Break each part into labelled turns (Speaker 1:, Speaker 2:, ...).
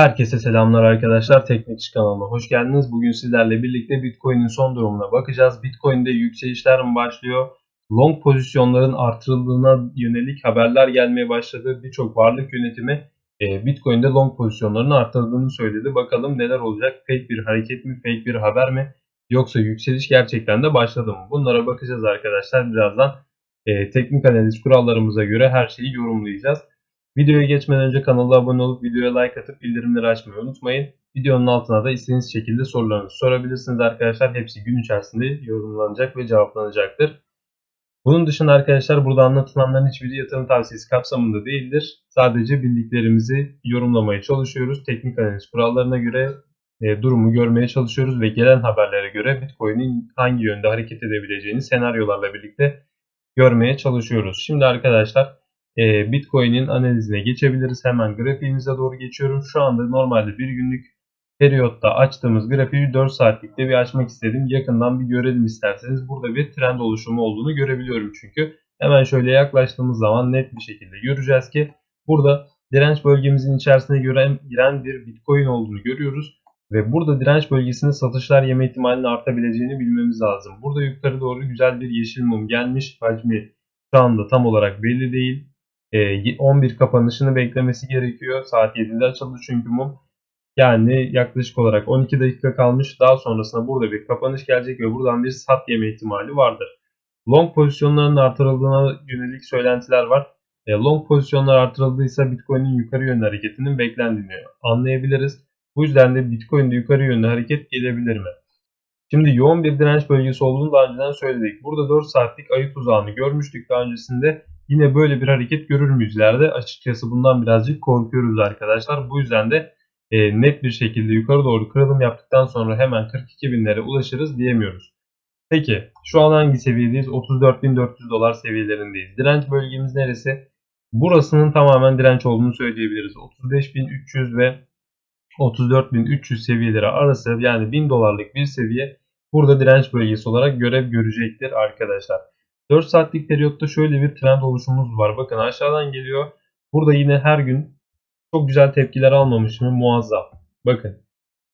Speaker 1: Herkese selamlar arkadaşlar. Teknik kanalına hoş geldiniz. Bugün sizlerle birlikte Bitcoin'in son durumuna bakacağız. Bitcoin'de yükselişler mi başlıyor? Long pozisyonların artırıldığına yönelik haberler gelmeye başladı. Birçok varlık yönetimi e, Bitcoin'de long pozisyonlarını arttırdığını söyledi. Bakalım neler olacak? Fake bir hareket mi? Fake bir haber mi? Yoksa yükseliş gerçekten de başladı mı? Bunlara bakacağız arkadaşlar. Birazdan e, teknik analiz kurallarımıza göre her şeyi yorumlayacağız. Videoya geçmeden önce kanala abone olup videoya like atıp bildirimleri açmayı unutmayın. Videonun altına da istediğiniz şekilde sorularınızı sorabilirsiniz arkadaşlar. Hepsi gün içerisinde yorumlanacak ve cevaplanacaktır. Bunun dışında arkadaşlar burada anlatılanların hiçbiri yatırım tavsiyesi kapsamında değildir. Sadece bildiklerimizi yorumlamaya çalışıyoruz. Teknik analiz kurallarına göre e, durumu görmeye çalışıyoruz ve gelen haberlere göre Bitcoin'in hangi yönde hareket edebileceğini senaryolarla birlikte görmeye çalışıyoruz. Şimdi arkadaşlar e, Bitcoin'in analizine geçebiliriz. Hemen grafiğimize doğru geçiyorum. Şu anda normalde bir günlük periyotta açtığımız grafiği 4 saatlikte bir açmak istedim. Yakından bir görelim isterseniz. Burada bir trend oluşumu olduğunu görebiliyorum çünkü. Hemen şöyle yaklaştığımız zaman net bir şekilde göreceğiz ki burada direnç bölgemizin içerisine giren, giren bir Bitcoin olduğunu görüyoruz. Ve burada direnç bölgesinde satışlar yeme ihtimalinin artabileceğini bilmemiz lazım. Burada yukarı doğru güzel bir yeşil mum gelmiş. Hacmi şu anda tam olarak belli değil. 11 kapanışını beklemesi gerekiyor. Saat 7'de açıldı çünkü mum. Yani yaklaşık olarak 12 dakika kalmış. Daha sonrasında burada bir kapanış gelecek ve buradan bir sat yeme ihtimali vardır. Long pozisyonların artırıldığına yönelik söylentiler var. E, long pozisyonlar artırıldıysa Bitcoin'in yukarı yönlü hareketinin beklendiğini anlayabiliriz. Bu yüzden de Bitcoin'de yukarı yönlü hareket gelebilir mi? Şimdi yoğun bir direnç bölgesi olduğunu daha önceden söyledik. Burada 4 saatlik ayı tuzağını görmüştük daha öncesinde. Yine böyle bir hareket görür müyüz ileride? Açıkçası bundan birazcık korkuyoruz arkadaşlar. Bu yüzden de e, net bir şekilde yukarı doğru kırılım yaptıktan sonra hemen 42 binlere ulaşırız diyemiyoruz. Peki şu an hangi seviyedeyiz? 34.400 dolar seviyelerindeyiz. Direnç bölgemiz neresi? Burasının tamamen direnç olduğunu söyleyebiliriz. 35.300 ve 34.300 seviyeleri arası yani 1000 dolarlık bir seviye burada direnç bölgesi olarak görev görecektir arkadaşlar. 4 saatlik periyotta şöyle bir trend oluşumumuz var. Bakın aşağıdan geliyor. Burada yine her gün çok güzel tepkiler almamış mı? Muazzam. Bakın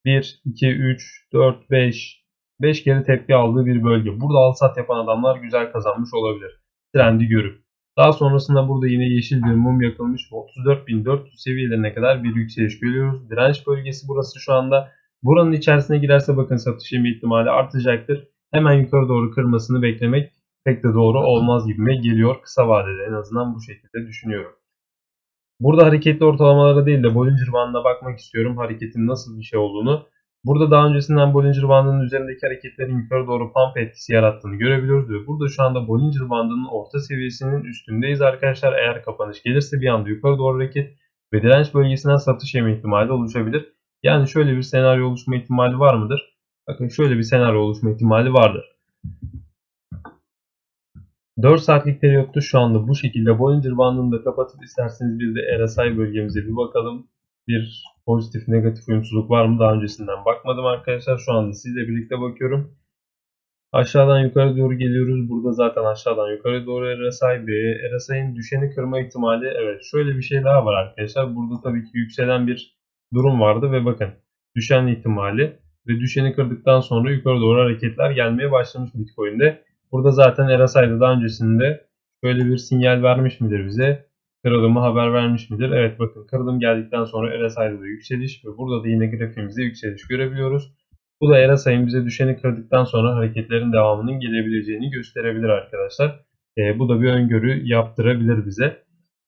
Speaker 1: 1, 2, 3, 4, 5 5 kere tepki aldığı bir bölge. Burada al sat yapan adamlar güzel kazanmış olabilir. Trendi görüp. Daha sonrasında burada yine yeşil bir mum yakılmış. 34.400 seviyelerine kadar bir yükseliş görüyoruz. Direnç bölgesi burası şu anda. Buranın içerisine girerse bakın satış yeme ihtimali artacaktır. Hemen yukarı doğru kırmasını beklemek pek de doğru olmaz gibime geliyor. Kısa vadede en azından bu şekilde düşünüyorum. Burada hareketli ortalamalara değil de Bollinger Bandına bakmak istiyorum. Hareketin nasıl bir şey olduğunu. Burada daha öncesinden Bollinger Bandının üzerindeki hareketlerin yukarı doğru pump etkisi yarattığını görebiliyoruz. Ve burada şu anda Bollinger Bandının orta seviyesinin üstündeyiz arkadaşlar. Eğer kapanış gelirse bir anda yukarı doğru hareket ve direnç bölgesinden satış yeme ihtimali oluşabilir. Yani şöyle bir senaryo oluşma ihtimali var mıdır? Bakın şöyle bir senaryo oluşma ihtimali vardır. 4 saatlik periyotta şu anda bu şekilde Bollinger bandını da kapatıp isterseniz bir de RSI bölgemize bir bakalım. Bir pozitif negatif uyumsuzluk var mı? Daha öncesinden bakmadım arkadaşlar. Şu anda sizle birlikte bakıyorum. Aşağıdan yukarı doğru geliyoruz. Burada zaten aşağıdan yukarı doğru RSI ve RSI'nin düşeni kırma ihtimali. Evet şöyle bir şey daha var arkadaşlar. Burada tabii ki yükselen bir durum vardı ve bakın düşen ihtimali ve düşeni kırdıktan sonra yukarı doğru hareketler gelmeye başlamış Bitcoin'de. Burada zaten RSI'da daha öncesinde böyle bir sinyal vermiş midir bize? Kırılımı haber vermiş midir? Evet bakın kırılım geldikten sonra RSI'da da yükseliş ve burada da yine grafiğimizde yükseliş görebiliyoruz. Bu da RSI'nin bize düşeni kırdıktan sonra hareketlerin devamının gelebileceğini gösterebilir arkadaşlar. E, bu da bir öngörü yaptırabilir bize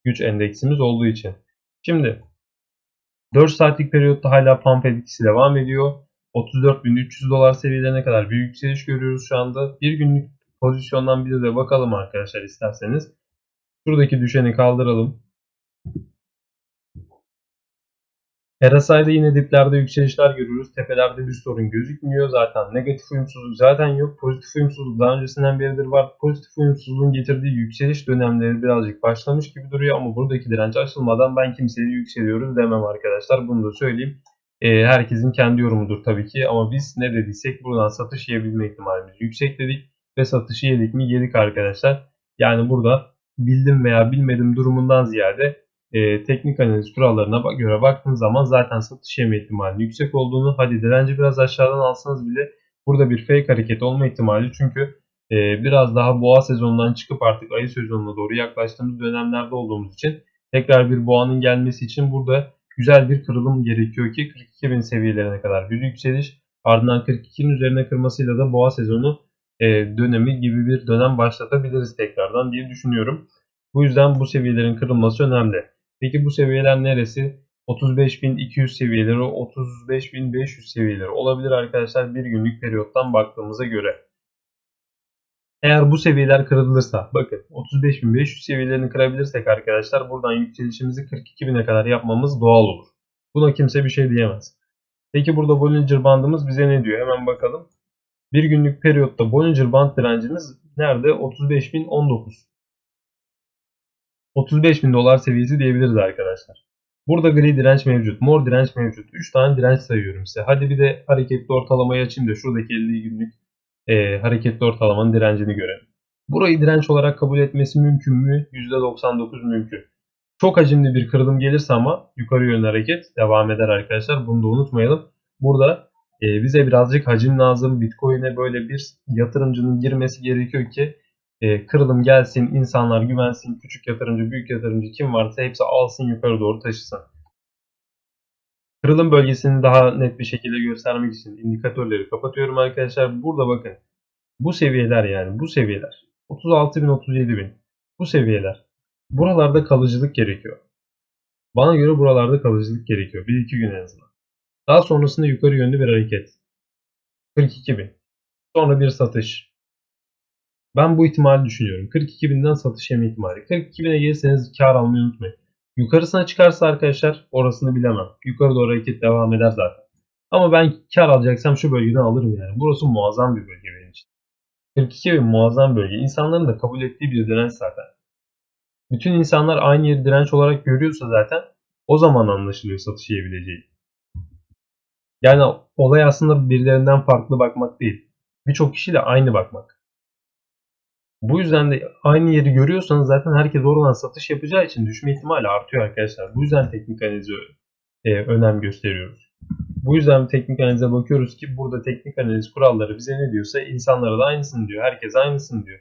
Speaker 1: güç endeksimiz olduğu için. Şimdi 4 saatlik periyotta hala pump etkisi devam ediyor. 34.300 dolar seviyelerine kadar bir yükseliş görüyoruz şu anda. Bir günlük pozisyondan bir de bakalım arkadaşlar isterseniz. Şuradaki düşeni kaldıralım. RSI'de yine diplerde yükselişler görüyoruz. Tepelerde bir sorun gözükmüyor. Zaten negatif uyumsuzluk zaten yok. Pozitif uyumsuzluk daha öncesinden beridir var. Pozitif uyumsuzluğun getirdiği yükseliş dönemleri birazcık başlamış gibi duruyor ama buradaki direnç açılmadan ben kimseye yükseliyoruz demem arkadaşlar. Bunu da söyleyeyim. E, herkesin kendi yorumudur tabii ki ama biz ne dediysek buradan satış yiyebilme ihtimalimiz yüksek dedik ve satışı yedik mi yedik arkadaşlar. Yani burada bildim veya bilmedim durumundan ziyade e, teknik analiz kurallarına göre baktığınız zaman zaten satış yeme ihtimalinin yüksek olduğunu hadi direnci biraz aşağıdan alsanız bile burada bir fake hareket olma ihtimali çünkü e, biraz daha boğa sezonundan çıkıp artık ayı sezonuna doğru yaklaştığımız dönemlerde olduğumuz için tekrar bir boğanın gelmesi için burada güzel bir kırılım gerekiyor ki 42.000 seviyelerine kadar bir yükseliş ardından 42'nin üzerine kırmasıyla da boğa sezonu e, dönemi gibi bir dönem başlatabiliriz tekrardan diye düşünüyorum. Bu yüzden bu seviyelerin kırılması önemli. Peki bu seviyeler neresi? 35.200 seviyeleri, 35.500 seviyeleri olabilir arkadaşlar bir günlük periyottan baktığımıza göre. Eğer bu seviyeler kırılırsa, bakın 35.500 seviyelerini kırabilirsek arkadaşlar buradan yükselişimizi 42.000'e kadar yapmamız doğal olur. Buna kimse bir şey diyemez. Peki burada Bollinger bandımız bize ne diyor? Hemen bakalım. Bir günlük periyotta Bollinger band direncimiz nerede? 35.019. 35.000 dolar seviyesi diyebiliriz arkadaşlar. Burada gri direnç mevcut, mor direnç mevcut. 3 tane direnç sayıyorum size. Hadi bir de hareketli ortalamayı açayım da şuradaki 50 günlük e, hareketli ortalamanın direncini görelim. Burayı direnç olarak kabul etmesi mümkün mü? %99 mümkün. Çok hacimli bir kırılım gelirse ama yukarı yönlü hareket devam eder arkadaşlar. Bunu da unutmayalım. Burada e, bize birazcık hacim lazım. Bitcoin'e böyle bir yatırımcının girmesi gerekiyor ki e, kırılım gelsin, insanlar güvensin, küçük yatırımcı, büyük yatırımcı kim varsa hepsi alsın yukarı doğru taşısın. Kırılım bölgesini daha net bir şekilde göstermek için indikatörleri kapatıyorum arkadaşlar. Burada bakın bu seviyeler yani bu seviyeler 36.000 37.000 bu seviyeler buralarda kalıcılık gerekiyor. Bana göre buralarda kalıcılık gerekiyor. 1-2 gün en azından. Daha sonrasında yukarı yönlü bir hareket. 42.000. Sonra bir satış. Ben bu ihtimali düşünüyorum. 42.000'den satış yeme ihtimali. 42.000'e gelirseniz kar almayı unutmayın. Yukarısına çıkarsa arkadaşlar orasını bilemem. Yukarı doğru hareket devam eder zaten. Ama ben kar alacaksam şu bölgeden alırım yani. Burası muazzam bir bölge benim için. 42 bin muazzam bölge. İnsanların da kabul ettiği bir direnç zaten. Bütün insanlar aynı yeri direnç olarak görüyorsa zaten o zaman anlaşılıyor satış yiyebileceği. Yani olay aslında birilerinden farklı bakmak değil. Birçok kişiyle aynı bakmak. Bu yüzden de aynı yeri görüyorsanız zaten herkes oradan satış yapacağı için düşme ihtimali artıyor arkadaşlar. Bu yüzden teknik analize e, önem gösteriyoruz. Bu yüzden teknik analize bakıyoruz ki burada teknik analiz kuralları bize ne diyorsa insanlara da aynısını diyor. Herkes aynısını diyor.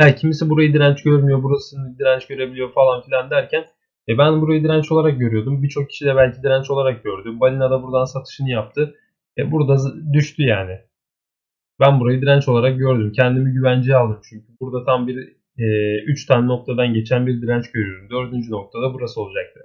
Speaker 1: Yani kimisi burayı direnç görmüyor, burasını direnç görebiliyor falan filan derken e ben burayı direnç olarak görüyordum. Birçok kişi de belki direnç olarak gördü. Balina da buradan satışını yaptı. E burada düştü yani. Ben burayı direnç olarak gördüm. Kendimi güvenceye aldım çünkü. Burada tam bir 3 e, tane noktadan geçen bir direnç görüyorum. Dördüncü noktada burası olacaktı.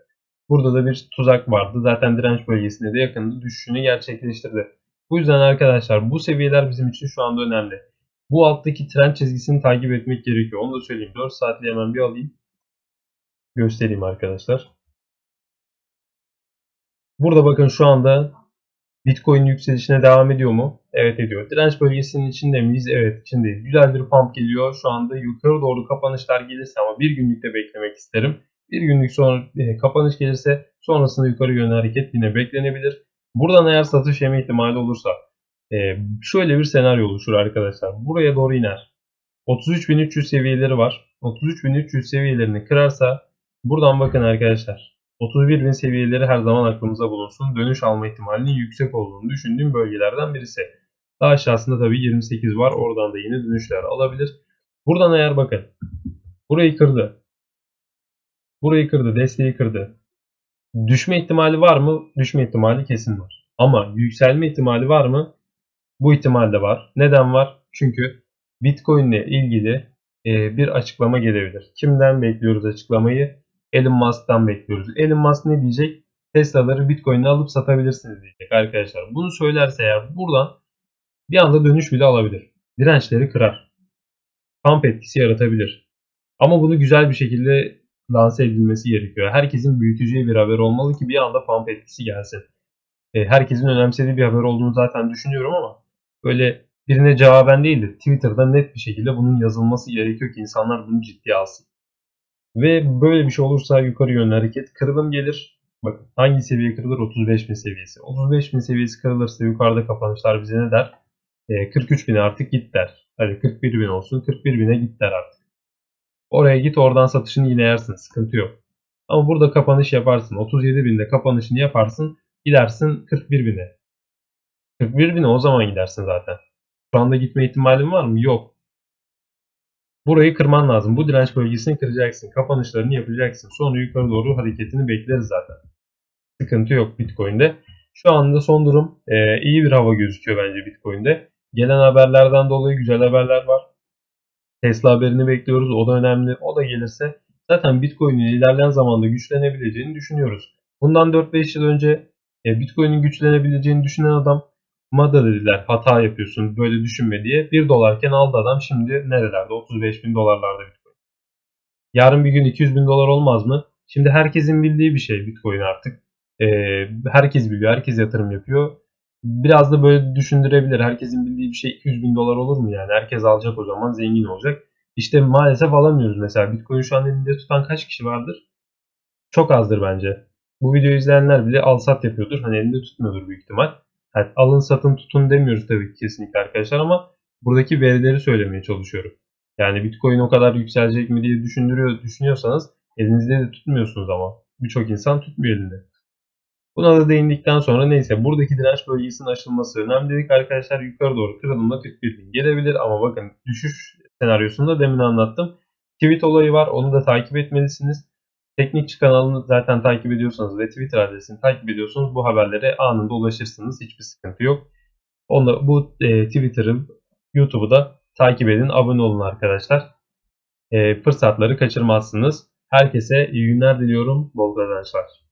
Speaker 1: Burada da bir tuzak vardı. Zaten direnç bölgesine de yakında düşüşünü gerçekleştirdi. Bu yüzden arkadaşlar bu seviyeler bizim için şu anda önemli. Bu alttaki trend çizgisini takip etmek gerekiyor. Onu da söyleyeyim. 4 saatli hemen bir alayım. Göstereyim arkadaşlar. Burada bakın şu anda Bitcoin yükselişine devam ediyor mu? Evet ediyor. Direnç bölgesinin içinde miyiz? Evet içindeyiz. Güzel bir pump geliyor. Şu anda yukarı doğru kapanışlar gelirse ama bir günlükte beklemek isterim. Bir günlük sonra e, kapanış gelirse sonrasında yukarı yönlü hareket yine beklenebilir. Buradan eğer satış yeme ihtimali olursa e, şöyle bir senaryo oluşur arkadaşlar. Buraya doğru iner. 33.300 seviyeleri var. 33.300 seviyelerini kırarsa buradan bakın arkadaşlar. 31.000 seviyeleri her zaman aklımıza bulunsun. Dönüş alma ihtimalinin yüksek olduğunu düşündüğüm bölgelerden birisi. Daha aşağısında tabii 28 var. Oradan da yine dönüşler alabilir. Buradan eğer bakın. Burayı kırdı. Burayı kırdı. Desteği kırdı. Düşme ihtimali var mı? Düşme ihtimali kesin var. Ama yükselme ihtimali var mı? Bu ihtimal de var. Neden var? Çünkü Bitcoin ile ilgili bir açıklama gelebilir. Kimden bekliyoruz açıklamayı? Elon Musk'tan bekliyoruz. Elon Musk ne diyecek? Tesla'ları Bitcoin'e alıp satabilirsiniz diyecek arkadaşlar. Bunu söylerse eğer buradan bir anda dönüş bile alabilir. Dirençleri kırar. Pump etkisi yaratabilir. Ama bunu güzel bir şekilde lanse edilmesi gerekiyor. Herkesin büyüteceği bir haber olmalı ki bir anda pump etkisi gelsin. E, herkesin önemsediği bir haber olduğunu zaten düşünüyorum ama böyle birine cevaben değil de Twitter'da net bir şekilde bunun yazılması gerekiyor ki insanlar bunu ciddiye alsın. Ve böyle bir şey olursa yukarı yönlü hareket kırılım gelir. Bakın hangi seviye kırılır? 35.000 seviyesi. 35.000 seviyesi kırılırsa yukarıda kapanışlar bize ne der? E, 43.000'e artık git der. Hadi 41.000 olsun 41.000'e git der artık. Oraya git oradan satışını yine yersin. Sıkıntı yok. Ama burada kapanış yaparsın. 37 binde kapanışını yaparsın. Gidersin 41 bine. 41 bine o zaman gidersin zaten. Şu anda gitme ihtimalin var mı? Yok. Burayı kırman lazım. Bu direnç bölgesini kıracaksın. Kapanışlarını yapacaksın. Sonra yukarı doğru hareketini bekleriz zaten. Sıkıntı yok Bitcoin'de. Şu anda son durum e, iyi bir hava gözüküyor bence Bitcoin'de. Gelen haberlerden dolayı güzel haberler var. Tesla haberini bekliyoruz. O da önemli. O da gelirse zaten Bitcoin'in ilerleyen zamanda güçlenebileceğini düşünüyoruz. Bundan 4-5 yıl önce e, Bitcoin'in güçlenebileceğini düşünen adam ma da dediler hata yapıyorsun böyle düşünme diye. 1 dolarken aldı adam şimdi nerelerde 35 bin dolarlarda Bitcoin. Yarın bir gün 200 bin dolar olmaz mı? Şimdi herkesin bildiği bir şey Bitcoin artık. E, herkes biliyor, herkes yatırım yapıyor. Biraz da böyle düşündürebilir. Herkesin bildiği bir şey 200 bin dolar olur mu yani? Herkes alacak o zaman zengin olacak. İşte maalesef alamıyoruz mesela. Bitcoin şu an elinde tutan kaç kişi vardır? Çok azdır bence. Bu videoyu izleyenler bile al sat yapıyordur. Hani elinde tutmuyordur büyük ihtimal. Yani alın satın tutun demiyoruz tabii ki kesinlikle arkadaşlar ama buradaki verileri söylemeye çalışıyorum. Yani Bitcoin o kadar yükselecek mi diye düşündürüyor, düşünüyorsanız elinizde de tutmuyorsunuz ama. Birçok insan tutmuyor elinde. Buna da değindikten sonra neyse buradaki direnç bölgesinin aşılması önemli dedik arkadaşlar. Yukarı doğru kırılımda 41 bin gelebilir ama bakın düşüş senaryosunda demin anlattım. Tweet olayı var onu da takip etmelisiniz. Teknikçi kanalını zaten takip ediyorsanız ve Twitter adresini takip ediyorsanız bu haberlere anında ulaşırsınız. Hiçbir sıkıntı yok. Onu, bu e, Twitter'ı, YouTube'u da takip edin, abone olun arkadaşlar. E, fırsatları kaçırmazsınız. Herkese iyi günler diliyorum. Bol kazançlar.